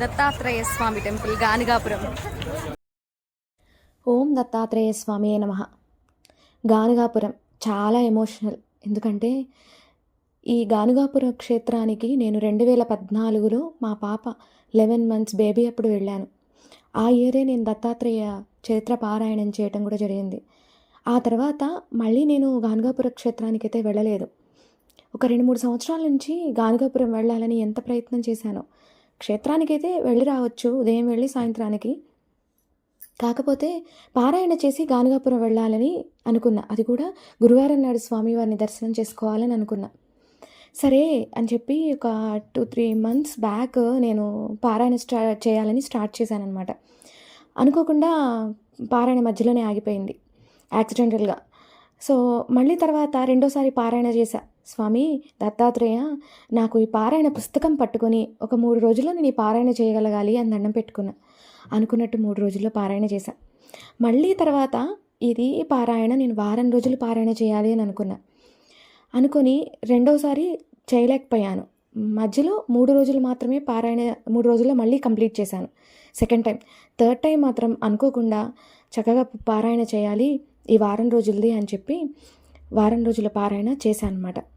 Dattatreya Swami temple గానిగాపురం. ఓం దత్తాత్రేయ స్వామి నమ. గానుగాపురం చాలా emotional. ఎందుకంటే ఈ గానుగాపురం క్షేత్రానికి నేను రెండు వేల పద్నాలుగులో మా పాప లెవెన్ మంత్స్ బేబీ అప్పుడు వెళ్ళాను. ఆ ఇయరే నేను దత్తాత్రేయ చరిత్ర పారాయణం చేయటం కూడా జరిగింది. ఆ తర్వాత మళ్ళీ నేను గానుగాపుర క్షేత్రానికి అయితే వెళ్ళలేదు. ఒక రెండు మూడు సంవత్సరాల నుంచి గానుగాపురం వెళ్ళాలని ఎంత ప్రయత్నం చేశానో క్షేత్రానికైతే వెళ్ళి రావచ్చు ఉదయం వెళ్ళి సాయంత్రానికి. కాకపోతే పారాయణ చేసి గానుగాపురం వెళ్ళాలని అనుకున్నా. అది కూడా గురువారం నాడు స్వామివారిని దర్శనం చేసుకోవాలని అనుకున్నా. సరే అని చెప్పి ఒక టూ త్రీ మంత్స్ బ్యాక్ నేను పారాయణ స్టా చేయాలని స్టార్ట్ చేశానమాట అనుకోకుండా పారాయణ మధ్యలోనే ఆగిపోయింది యాక్సిడెంటల్గా. సో మళ్ళీ తర్వాత రెండోసారి పారాయణ చేశా. స్వామి దత్తాత్రేయ నాకు ఈ పారాయణ పుస్తకం పట్టుకొని ఒక మూడు రోజుల్లో నేను ఈ పారాయణ చేయగలగాలి అని దండం పెట్టుకున్నా. అనుకున్నట్టు మూడు రోజుల్లో పారాయణ చేశా. మళ్ళీ తర్వాత ఇది పారాయణ నేను వారం రోజులు పారాయణ చేయాలి అని అనుకున్నా. అనుకొని రెండోసారి చేయలేకపోయాను. మధ్యలో మూడు రోజులు మాత్రమే పారాయణ మూడు రోజుల్లో మళ్ళీ కంప్లీట్ చేశాను. Second time. థర్డ్ టైం మాత్రం అనుకోకుండా చక్కగా పారాయణ చేయాలి ఈ వారం రోజులది అని చెప్పి వారం రోజుల పారాయణ చేశాను అనమాట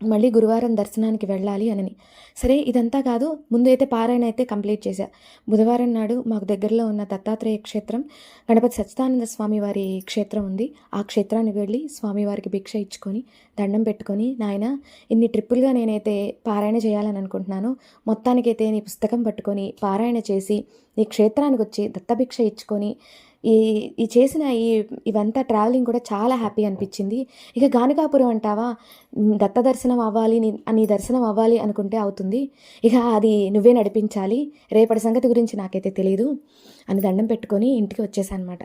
మళ్ళీ గురువారం దర్శనానికి వెళ్ళాలి అనని. సరే ఇదంతా కాదు ముందు అయితే పారాయణ అయితే కంప్లీట్ చేశా. బుధవారం నాడు మాకు దగ్గరలో ఉన్న దత్తాత్రేయ క్షేత్రం గణపతి సచ్చిదానంద స్వామి వారి క్షేత్రం ఉంది. ఆ క్షేత్రానికి వెళ్ళి స్వామివారికి భిక్ష ఇచ్చుకొని దండం పెట్టుకొని నాయన ఇన్ని ట్రిప్పులుగా నేనైతే పారాయణ చేయాలని అనుకుంటున్నాను. మొత్తానికైతే నీ పుస్తకం పట్టుకొని పారాయణ చేసి నీ క్షేత్రానికి వచ్చి దత్తభిక్ష ఇచ్చుకొని ఈ ఈ చేసిన ఈ ఇవంతా ట్రావెలింగ్ కూడా చాలా హ్యాపీ అనిపించింది. ఇక గానకాపురం అంటావా? దత్త దర్శనం అవ్వాలి నీ నీ దర్శనం అవ్వాలి అనుకుంటే అవుతుంది. ఇక అది నువ్వే నడిపించాలి. రేపటి సంగతి గురించి నాకైతే తెలియదు అని దండం పెట్టుకొని ఇంటికి వచ్చేసానమాట.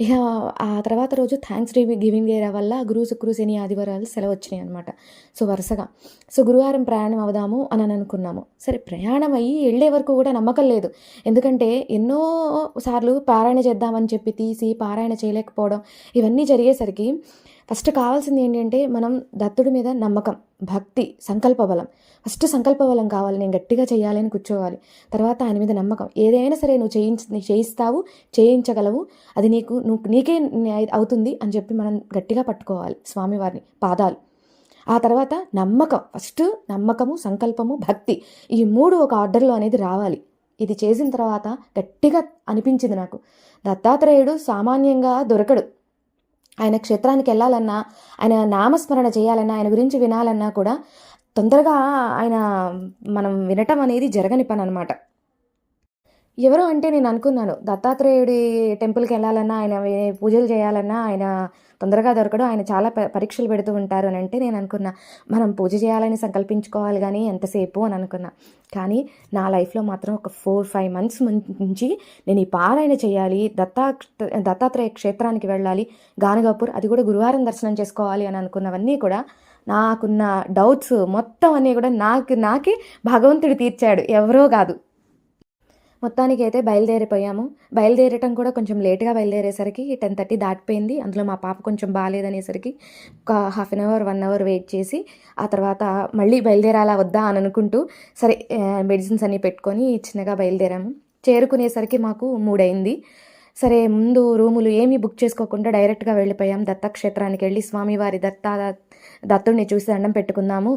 ఇక ఆ తర్వాత రోజు థ్యాంక్స్ గివింగ్ డే వల్ల గురువు శుక్రు శని ఆదివారాలు సెలవు వచ్చినాయి అనమాట సో వరుసగా. సో గురువారం ప్రయాణం అవుదాము అని అని అనుకున్నాము. సరే ప్రయాణం అయ్యి వెళ్ళే వరకు కూడా నమ్మకం లేదు. ఎందుకంటే ఎన్నో సార్లు పారాయణ చేద్దామని చెప్పి తీసి పారాయణ చేయలేకపోవడం ఇవన్నీ జరిగేసరికి ఫస్ట్ కావాల్సింది ఏంటంటే మనం దత్తుడి మీద నమ్మకం భక్తి సంకల్ప బలం ఫస్ట్ సంకల్ప బలం కావాలి నేను గట్టిగా చేయాలని కూర్చోవాలి. తర్వాత ఆయన మీద నమ్మకం. ఏదైనా సరే నువ్వు చేయించి చేయిస్తావు చేయించగలవు. అది నీకు నువ్వు నీకే అవుతుంది అని చెప్పి మనం గట్టిగా పట్టుకోవాలి స్వామివారిని పాదాలు. ఆ తర్వాత నమ్మకం. ఫస్ట్ నమ్మకము సంకల్పము భక్తి. ఈ మూడు ఒక ఆర్డర్లో అనేది రావాలి. ఇది చేసిన తర్వాత గట్టిగా అనిపించింది నాకు. దత్తాత్రేయుడు సామాన్యంగా దొరకడు. ఆయన క్షేత్రానికి వెళ్ళాలన్నా ఆయన నామస్మరణ చేయాలన్నా ఆయన గురించి వినాలన్నా కూడా తొందరగా ఆయన మనం వినటం అనేది జరగని పని అనమాట ఎవరో అంటే నేను అనుకున్నాను. దత్తాత్రేయుడి టెంపుల్కి వెళ్ళాలన్నా ఆయన పూజలు చేయాలన్నా ఆయన తొందరగా దొరకడం ఆయన చాలా పరీక్షలు పెడుతూ ఉంటారు అని అంటే నేను అనుకున్నా. మనం పూజ చేయాలని సంకల్పించుకోవాలి కానీ ఎంతసేపు అని అనుకున్నా. కానీ నా లైఫ్లో మాత్రం ఒక ఫోర్ ఫైవ్ మంత్స్ నుంచి నేను ఈ పారాయణ చేయాలి దత్తా దత్తాత్రేయ క్షేత్రానికి వెళ్ళాలి గానగాపూర్ అది కూడా గురువారం దర్శనం చేసుకోవాలి అని అనుకున్నవన్నీ కూడా నాకున్న డౌట్స్ మొత్తం అన్నీ కూడా నాకు నాకే భగవంతుడు తీర్చాడు. ఎవరో కాదు. మొత్తానికి అయితే బయలుదేరిపోయాము. బయలుదేరటం కూడా కొంచెం లేట్గా బయలుదేరేసరికి టెన్ థర్టీ దాటిపోయింది. అందులో మా పాప కొంచెం బాగాలేదనేసరికి ఒక half an hour one hour wait చేసి ఆ తర్వాత మళ్ళీ బయలుదేరాలా వద్దా అని అనుకుంటూ సరే మెడిసిన్స్ అన్నీ పెట్టుకొని చిన్నగా బయలుదేరాము. చేరుకునేసరికి మాకు మూడైంది సరే ముందు రూములు ఏమీ బుక్ చేసుకోకుండా డైరెక్ట్గా వెళ్ళిపోయాం. దత్తక్షేత్రానికి వెళ్ళి స్వామివారి దత్త దత్తుడిని చూసి దండం పెట్టుకున్నాము.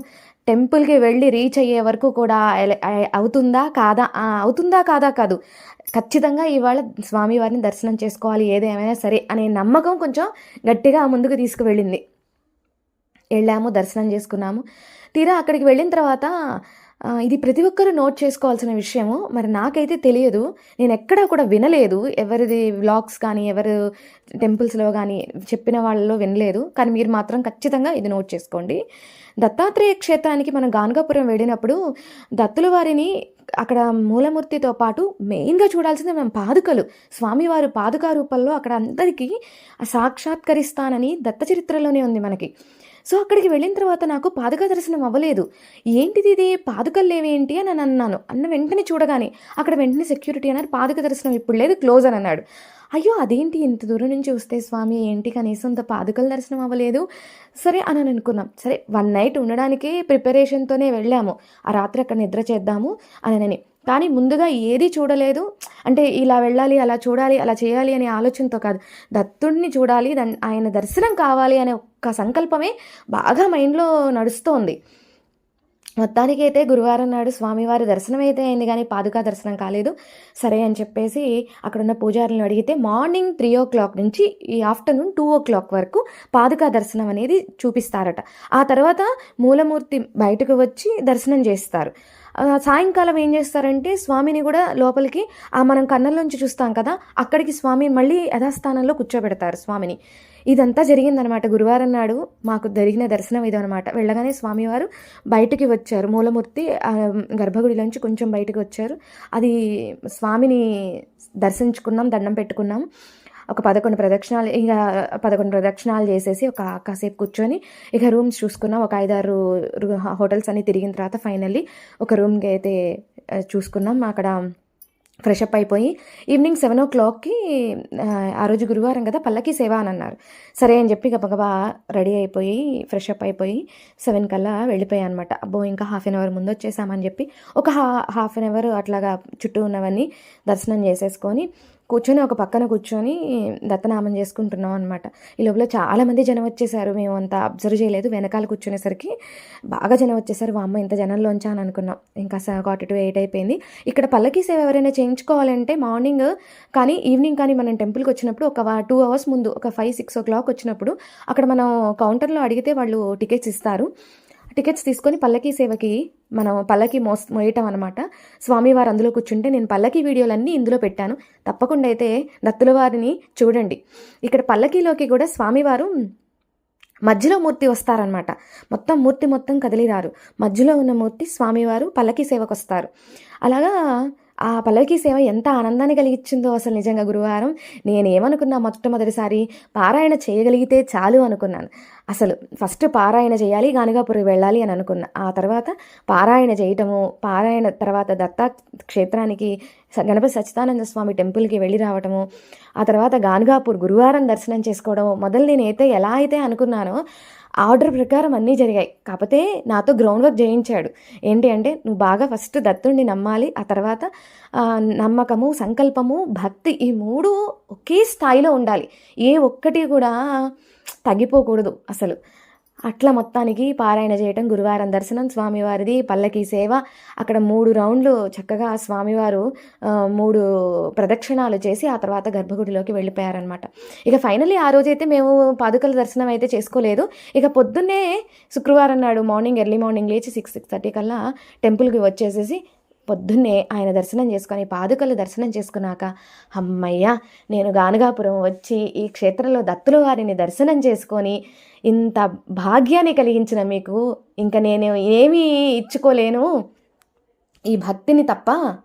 టెంపుల్కి వెళ్ళి రీచ్ అయ్యే వరకు కూడా అవుతుందా కాదా? అవుతుందా కాదా కాదు. ఖచ్చితంగా ఇవాళ స్వామివారిని దర్శనం చేసుకోవాలి ఏదేమైనా సరే అనే నమ్మకం కొంచెం గట్టిగా ముందుకు తీసుకువెళ్ళింది. వెళ్ళాము దర్శనం చేసుకున్నాము. తీరా అక్కడికి వెళ్ళిన తర్వాత ఇది ప్రతి ఒక్కరూ నోట్ చేసుకోవాల్సిన విషయము. మరి నాకైతే తెలియదు. నేను ఎక్కడా కూడా వినలేదు. ఎవరిది వ్లాగ్స్ కానీ ఎవరు టెంపుల్స్లో కానీ చెప్పిన వాళ్ళలో వినలేదు. కానీ మీరు మాత్రం ఖచ్చితంగా ఇది నోట్ చేసుకోండి. దత్తాత్రేయ క్షేత్రానికి మనం గానుగాపురం వెళ్ళినప్పుడు దత్తుల వారిని అక్కడ మూలమూర్తితో పాటు మెయిన్గా చూడాల్సింది మనం పాదుకలు. స్వామివారు పాదుక రూపంలో అక్కడ అందరికీ సాక్షాత్కరిస్తానని దత్త చరిత్రలోనే ఉంది మనకి. సో అక్కడికి వెళ్ళిన తర్వాత నాకు పాదుక దర్శనం అవ్వలేదు. ఏంటిది ఇది? పాదుకలు లేవేంటి అని అని అన్నాను. అన్న వెంటనే చూడగానే అక్కడ వెంటనే సెక్యూరిటీ అన్నారు పాదుక దర్శనం ఇప్పుడు లేదు క్లోజ్ అని అన్నాడు. అయ్యో అదేంటి? ఇంత దూరం నుంచి వస్తే స్వామి ఏంటి? కనీసం ఇంత పాదుకల దర్శనం అవ్వలేదు. సరే అని అని అనుకున్నాం. సరే వన్ నైట్ ఉండడానికే ప్రిపరేషన్తోనే వెళ్ళాము. ఆ రాత్రి అక్కడ నిద్ర చేద్దాము అని. కానీ ముందుగా ఏది చూడలేదు. అంటే ఇలా వెళ్ళాలి అలా చూడాలి అలా చేయాలి అనే ఆలోచనతో కాదు. దత్తుడిని చూడాలి ఆయన దర్శనం కావాలి అనే ఒక్క సంకల్పమే బాగా మైండ్లో నడుస్తోంది. మొత్తానికి అయితే గురువారం నాడు స్వామివారి దర్శనం అయితే అయింది కానీ పాదుకా దర్శనం కాలేదు. సరే అని చెప్పేసి అక్కడున్న పూజారులను అడిగితే మార్నింగ్ త్రీ ఓ క్లాక్ నుంచి ఈ ఆఫ్టర్నూన్ టూ ఓ క్లాక్ వరకు పాదుకా దర్శనం అనేది చూపిస్తారట. ఆ తర్వాత మూలమూర్తి బయటకు వచ్చి దర్శనం చేస్తారు. సాయంకాలం ఏం చేస్తారంటే స్వామిని కూడా లోపలికి ఆ మనం కన్నుల్లోంచి చూస్తాం కదా అక్కడికి స్వామి మళ్ళీ యథాస్థానంలో కూర్చోబెడతారు స్వామిని. ఇదంతా జరిగిందనమాట. గురువారం నాడు మాకు జరిగిన దర్శనం ఇదనమాట. వెళ్ళగానే స్వామివారు బయటికి వచ్చారు. మూలమూర్తి గర్భగుడిలోంచి కొంచెం బయటకు వచ్చారు. అది స్వామిని దర్శించుకున్నాం దండం పెట్టుకున్నాం. ఒక పదకొండు ప్రదక్షిణాలు ఇక పదకొండు ప్రదక్షిణాలు చేసేసి ఒక కాసేపు కూర్చొని ఇక రూమ్స్ చూసుకున్నాం. ఒక ఐదారు హోటల్స్ అన్ని తిరిగిన తర్వాత ఫైనల్లీ ఒక రూమ్కి అయితే చూసుకున్నాం. అక్కడ ఫ్రెష్ అప్ అయిపోయి ఈవినింగ్ సెవెన్ ఓ క్లాక్కి ఆ, ఆ రోజు గురువారం కదా పల్లకి సేవ అని అన్నారు. సరే అని చెప్పి గబగబా రెడీ అయిపోయి ఫ్రెష్ అప్ అయిపోయి సెవెన్ కల్లా వెళ్ళిపోయాయి అనమాట అబ్బో ఇంకా హాఫ్ అన్ అవర్ ముందు వచ్చేసామని చెప్పి ఒక హా హాఫ్ అన్ అవర్ అట్లాగా చుట్టూ ఉన్నవన్నీ దర్శనం చేసేసుకొని కూర్చొని ఒక పక్కన కూర్చొని దత్తనామం చేసుకుంటున్నాం అనమాట ఈ లోపల చాలామంది జనం వచ్చేసారు. మేము అంత అబ్జర్వ్ చేయలేదు. వెనకాల కూర్చునేసరికి బాగా జనం వచ్చేసారు. వామ్మ ఇంత జనంలోంచా అని అనుకున్నాం. ఇంకా ఫార్టీ టు ఎయిట్ అయిపోయింది. ఇక్కడ పల్లకి సేవ ఎవరైనా చేయించుకోవాలంటే మార్నింగ్ కానీ ఈవినింగ్ కానీ మనం టెంపుల్కి వచ్చినప్పుడు ఒక టూ అవర్స్ ముందు ఒక ఫైవ్ సిక్స్ ఓ క్లాక్ వచ్చినప్పుడు అక్కడ మనం కౌంటర్లో అడిగితే వాళ్ళు టికెట్స్ ఇస్తారు. టికెట్స్ తీసుకొని పల్లకీ సేవకి మనం పల్లకి మోస్ మోయటం అనమాట స్వామివారు అందులో కూర్చుంటే నేను పల్లకి వీడియోలన్నీ ఇందులో పెట్టాను. తప్పకుండా అయితే దత్తుల వారిని చూడండి. ఇక్కడ పల్లకీలోకి కూడా స్వామివారు మధ్యలో మూర్తి వస్తారనమాట మొత్తం మూర్తి మొత్తం కదిలిరారు. మధ్యలో ఉన్న మూర్తి స్వామివారు పల్లకి సేవకు వస్తారు అలాగా ఆ పల్లకి సేవ ఎంత ఆనందాన్ని కలిగించిందో అసలు నిజంగా గురువారం. నేనేమనుకున్నా మొట్టమొదటిసారి పారాయణ చేయగలిగితే చాలు అనుకున్నాను. అసలు ఫస్ట్ పారాయణ చేయాలి గానుగాపురి వెళ్ళాలి అని అనుకున్నా. ఆ తర్వాత పారాయణ చేయటము పారాయణ తర్వాత దత్తా క్షేత్రానికి గణపతి సచ్చిదానంద స్వామి టెంపుల్కి వెళ్ళి రావటము ఆ తర్వాత గానుగాపూర్ గురువారం దర్శనం చేసుకోవడము మొదలు నేనైతే ఎలా అయితే అనుకున్నానో ఆర్డర్ ప్రకారం అన్నీ జరిగాయి. కాకపోతే నాతో గ్రౌండ్ వర్క్ చేయించాడు. ఏంటి అంటే నువ్వు బాగా ఫస్ట్ దత్తుడిని నమ్మాలి ఆ తర్వాత నమ్మకము సంకల్పము భక్తి ఈ మూడు ఒకే స్థాయిలో ఉండాలి. ఏ ఒక్కటి కూడా తగ్గిపోకూడదు అసలు. అట్లా మొత్తానికి పారాయణ చేయటం గురువారం దర్శనం స్వామివారిది పల్లకి సేవ. అక్కడ మూడు రౌండ్లు చక్కగా స్వామివారు మూడు ప్రదక్షిణాలు చేసి ఆ తర్వాత గర్భగుడిలోకి వెళ్ళిపోయారనమాట ఇక ఫైనలీ ఆ రోజైతే మేము పాదుకల దర్శనం అయితే చేసుకోలేదు. ఇక పొద్దున్నే శుక్రవారం నాడు మార్నింగ్ ఎర్లీ మార్నింగ్ లేచి సిక్స్ సిక్స్ థర్టీ కల్లా టెంపుల్కి వచ్చేసేసి పొద్దున్నే ఆయన దర్శనం చేసుకొని పాదుకలు దర్శనం చేసుకున్నాక అమ్మయ్య నేను గానుగాపురం వచ్చి ఈ క్షేత్రంలో దత్తుల వారిని దర్శనం చేసుకొని ఇంత భాగ్యాన్ని కలిగించిన మీకు ఇంకా నేను ఏమీ ఇచ్చుకోలేను? ఈ భక్తిని తప్ప?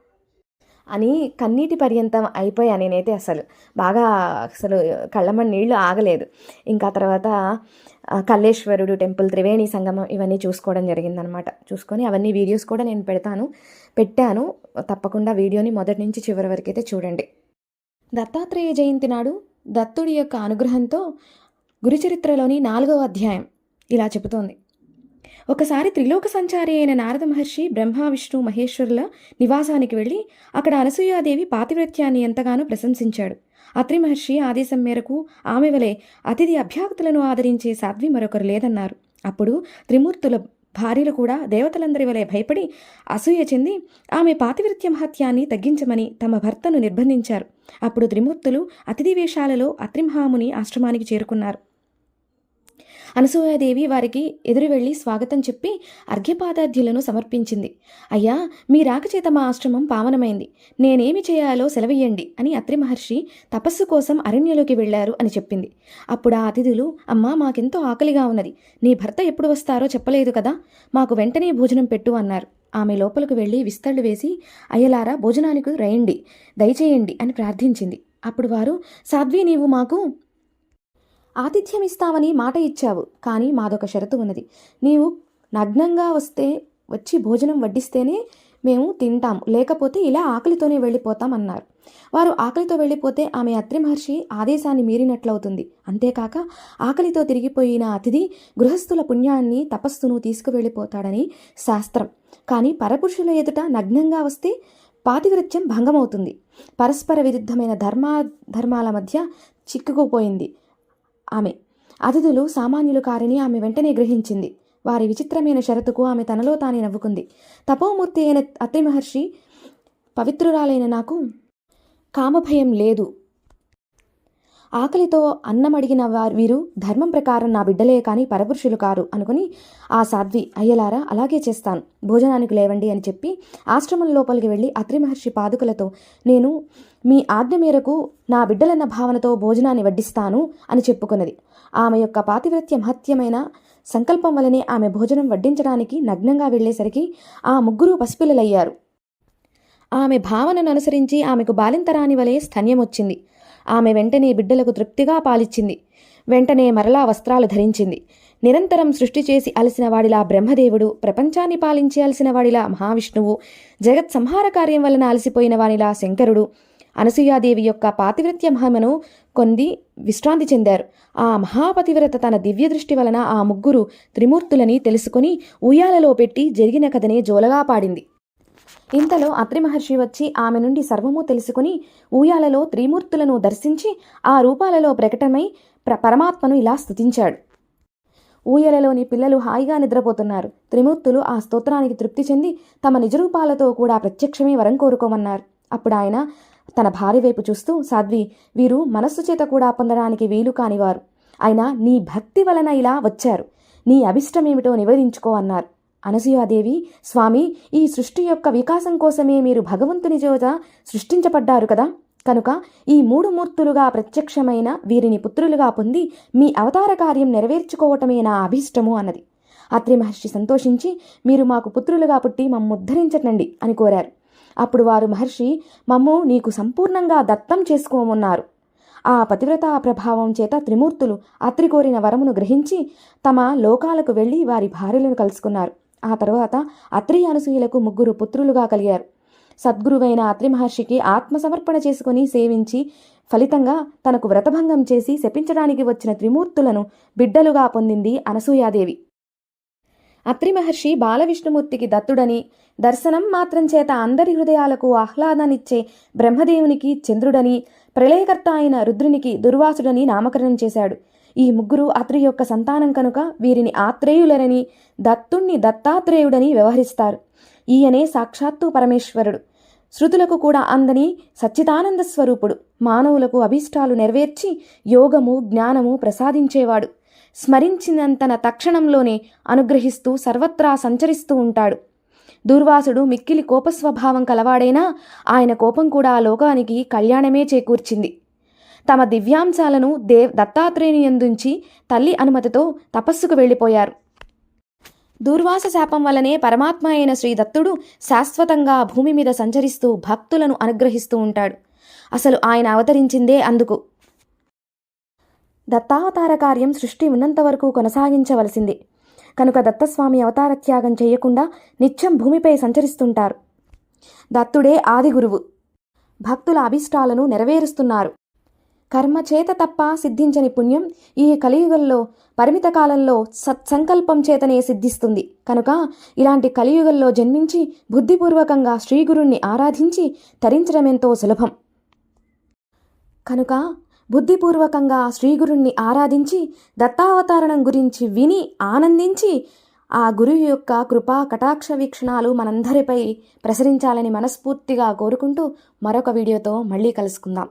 అని కన్నీటి పర్యంతం అయిపోయా నేనైతే అసలు. బాగా అసలు కళ్ళమని నీళ్ళు ఆగలేదు. ఇంకా తర్వాత కల్లేశ్వరుడు టెంపుల్ త్రివేణి సంగమం ఇవన్నీ చూసుకోవడం జరిగిందనమాట. చూసుకొని అవన్నీ వీడియోస్ కూడా నేను పెడతాను. పెట్టాను. తప్పకుండా వీడియోని మొదటి నుంచి చివరి వరకు అయితే చూడండి. దత్తాత్రేయ జయంతి నాడు దత్తుడి యొక్క అనుగ్రహంతో గురుచరిత్రలోని నాలుగవ అధ్యాయం ఇలా చెబుతోంది. ఒకసారి త్రిలోక సంచారి అయిన నారద మహర్షి బ్రహ్మ విష్ణు మహేశ్వరుల నివాసానికి వెళ్ళి అక్కడ అనసూయాదేవి పాతివ్రత్యాన్ని ఎంతగానో ప్రశంసించాడు. అత్రి మహర్షి ఆదేశం మేరకు ఆమె వలె అతిథి అభ్యాగతులను ఆదరించే సాధ్వి మరొకరు లేదన్నారు. అప్పుడు త్రిమూర్తుల భార్యలు కూడా దేవతలందరి వలె భయపడి అసూయ చెంది ఆమె పాతివృత్య మహత్యాన్ని తగ్గించమని తమ భర్తను నిర్బంధించారు. అప్పుడు త్రిమూర్తులు అతిథి వేషాలలో అత్రిమహాముని ఆశ్రమానికి చేరుకున్నారు. అనసూయాదేవి వారికి ఎదురు వెళ్ళి స్వాగతం చెప్పి అర్ఘ్యపాదాధ్యులను సమర్పించింది. అయ్యా మీ రాకచేత మా ఆశ్రమం పావనమైంది. నేనేమి చేయాలో సెలవియ్యండి అని అత్రి మహర్షి తపస్సు కోసం అరణ్యలోకి వెళ్ళారు అని చెప్పింది. అప్పుడు ఆ అతిథులు అమ్మా మాకెంతో ఆకలిగా ఉన్నది. నీ భర్త ఎప్పుడు వస్తారో చెప్పలేదు కదా? మాకు వెంటనే భోజనం పెట్టు అన్నారు. ఆమె లోపలకు వెళ్ళి విస్తళ్ళు వేసి అయ్యలారా భోజనానికి రయండి దయచేయండి అని ప్రార్థించింది. అప్పుడు వారు సాధ్వి నీవు మాకు ఆతిథ్యం ఇస్తావని మాట ఇచ్చావు. కానీ మాదొక షరతు ఉన్నది. నీవు నగ్నంగా వస్తే వచ్చి భోజనం వడ్డిస్తేనే మేము తింటాం. లేకపోతే ఇలా ఆకలితోనే వెళ్ళిపోతాం అన్నారు. వారు ఆకలితో వెళ్ళిపోతే ఆమె అత్రి మహర్షి ఆదేశాన్ని మీరినట్లవుతుంది. అంతేకాక ఆకలితో తిరిగిపోయిన అతిథి గృహస్థుల పుణ్యాన్ని తపస్సును తీసుకువెళ్ళిపోతాడని శాస్త్రం. కానీ పరపురుషుల ఎదుట నగ్నంగా వస్తే పాతివృత్యం భంగమవుతుంది. పరస్పర విరుద్ధమైన ధర్మా ధర్మాల మధ్య చిక్కుకుపోయింది. ఆమె. అతిథులు సామాన్యులు కారని ఆమె వెంటనే గ్రహించింది. వారి విచిత్రమైన షరతుకు ఆమె తనలో తానే నవ్వుకుంది. తపోమూర్తి అయిన అత్రి మహర్షి పవిత్రురాలైన నాకు కామభయం లేదు. ఆకలితో అన్నం అడిగిన వారు వీరు ధర్మం ప్రకారం నా బిడ్డలే కానీ పరపురుషులు కారు అనుకుని ఆ సాధ్వి అయ్యలారా అలాగే చేస్తాను. భోజనానికి లేవండి అని చెప్పి ఆశ్రమం లోపలికి వెళ్ళి అత్రి మహర్షి పాదుకలతో నేను మీ ఆజ్ఞ మేరకు నా బిడ్డలన్న భావనతో భోజనాన్ని వడ్డిస్తాను అని చెప్పుకున్నది. ఆమె యొక్క పాతివ్రత్య మహత్యమైన సంకల్పం వలనే ఆమె భోజనం వడ్డించడానికి నగ్నంగా వెళ్ళేసరికి ఆ ముగ్గురు పసిపిల్లలయ్యారు. ఆమె భావనను అనుసరించి ఆమెకు బాలింతరాని వలె స్థన్యం వచ్చింది ఆమె వెంటనే బిడ్డలకు తృప్తిగా పాలిచ్చింది. వెంటనే మరలా వస్త్రాలు ధరించింది. నిరంతరం సృష్టి చేసి అలసిన వాడిలా బ్రహ్మదేవుడు ప్రపంచాన్ని పాలించి వాడిలా మహావిష్ణువు జగత్ సంహార కార్యం వలన అలసిపోయిన వానిలా శంకరుడు అనసూయాదేవి యొక్క పాతివ్రత్య మహిమను కొంది విశ్రాంతి చెందారు. ఆ మహాపతివ్రత తన దివ్య దృష్టి వలన ఆ ముగ్గురు త్రిమూర్తులని తెలుసుకుని ఉయ్యాలలో పెట్టి జరిగిన కథనే జోలగా పాడింది. ఇంతలో అత్రి మహర్షి వచ్చి ఆమె నుండి సర్వము తెలుసుకుని ఊయాలలో త్రిమూర్తులను దర్శించి ఆ రూపాలలో ప్రకటమై ప్ర పరమాత్మను ఇలా స్థుతించాడు ఊయలలోని పిల్లలు హాయిగా నిద్రపోతున్నారు. త్రిమూర్తులు ఆ స్తోత్రానికి తృప్తి చెంది తమ నిజరూపాలతో కూడా ప్రత్యక్షమే వరం కోరుకోమన్నారు. అప్పుడు ఆయన తన భార్య వైపు చూస్తూ సాధ్వి వీరు మనస్సు చేత కూడా పొందడానికి వీలు కానివారు. అయినా నీ భక్తి వలన ఇలా వచ్చారు. నీ అభిష్టమేమిటో నివేదించుకో అన్నారు. అనసూయాదేవి స్వామి ఈ సృష్టి యొక్క వికాసం కోసమే మీరు భగవంతుని చేత సృష్టించబడ్డారు కదా. కనుక ఈ మూడు మూర్తులుగా ప్రత్యక్షమైన వీరిని పుత్రులుగా పొంది మీ అవతార కార్యం నెరవేర్చుకోవటమే నా అభీష్టము అన్నది. అత్రి మహర్షి సంతోషించి మీరు మాకు పుత్రులుగా పుట్టి మమ్ము ఉద్ధరించటండి అని కోరారు. అప్పుడు వారు మహర్షి మమ్ము నీకు సంపూర్ణంగా దత్తం చేసుకోమన్నారు. ఆ పతివ్రతా ప్రభావం చేత త్రిమూర్తులు అత్రి కోరిన వరమును గ్రహించి తమ లోకాలకు వెళ్ళి వారి భార్యలను కలుసుకున్నారు. ఆ తరువాత అత్రి అనసూయలకు ముగ్గురు పుత్రులుగా కలిగారు. సద్గురువైన అత్రి మహర్షికి ఆత్మసమర్పణ చేసుకుని సేవించి ఫలితంగా తనకు వ్రతభంగం చేసి శపించడానికి వచ్చిన త్రిమూర్తులను బిడ్డలుగా పొందింది అనసూయాదేవి. అత్రి మహర్షి బాలవిష్ణుమూర్తికి దత్తుడని దర్శనం మాత్రం చేత అందరి హృదయాలకు ఆహ్లాదాన్నిచ్చే బ్రహ్మదేవునికి చంద్రుడని ప్రళయకర్త అయిన రుద్రునికి దుర్వాసుడని నామకరణం చేశాడు. ఈ ముగ్గురు అత్రి యొక్క సంతానం కనుక వీరిని ఆత్రేయులరని దత్తుణ్ణి దత్తాత్రేయుడని వ్యవహరిస్తారు. ఈయనే సాక్షాత్తు పరమేశ్వరుడు. శృతులకు కూడా అందని సచ్చిదానంద స్వరూపుడు. మానవులకు అభీష్టాలు నెరవేర్చి యోగము జ్ఞానము ప్రసాదించేవాడు. స్మరించినంతన తక్షణంలోనే అనుగ్రహిస్తూ సర్వత్రా సంచరిస్తూ ఉంటాడు. దూర్వాసుడు మిక్కిలి కోపస్వభావం కలవాడైనా ఆయన కోపం కూడా ఆ లోకానికి కళ్యాణమే చేకూర్చింది. తమ దివ్యాంశాలను దేవ్ దత్తాత్రేయునియందుంచి తల్లి అనుమతితో తపస్సుకు వెళ్ళిపోయారు. దూర్వాస శాపం వలనే పరమాత్మ అయిన శ్రీ దత్తుడు శాశ్వతంగా భూమి మీద సంచరిస్తూ భక్తులను అనుగ్రహిస్తూ ఉంటాడు. అసలు ఆయన అవతరించిందే అందుకు. దత్తావతార కార్యం సృష్టి ఉన్నంత వరకు కొనసాగించవలసింది. కనుక దత్తస్వామి అవతార త్యాగం చేయకుండా నిత్యం భూమిపై సంచరిస్తుంటారు. దత్తుడే ఆది గురువు. భక్తుల అభిష్టాలను నెరవేరుస్తున్నారు. కర్మ చేత తప్ప సిద్ధించని పుణ్యం ఈ కలియుగంలో పరిమిత కాలంలో సత్సంకల్పం చేతనే సిద్ధిస్తుంది. కనుక ఇలాంటి కలియుగంలో జన్మించి బుద్ధిపూర్వకంగా శ్రీగురుణ్ణి ఆరాధించి తరించడమెంతో సులభం. కనుక బుద్ధిపూర్వకంగా శ్రీగురుణ్ణి ఆరాధించి దత్తావతారణం గురించి విని ఆనందించి ఆ గురువు యొక్క కృపా కటాక్ష వీక్షణాలు మనందరిపై ప్రసరించాలని మనస్ఫూర్తిగా కోరుకుంటూ మరొక వీడియోతో మళ్ళీ కలుసుకుందాం.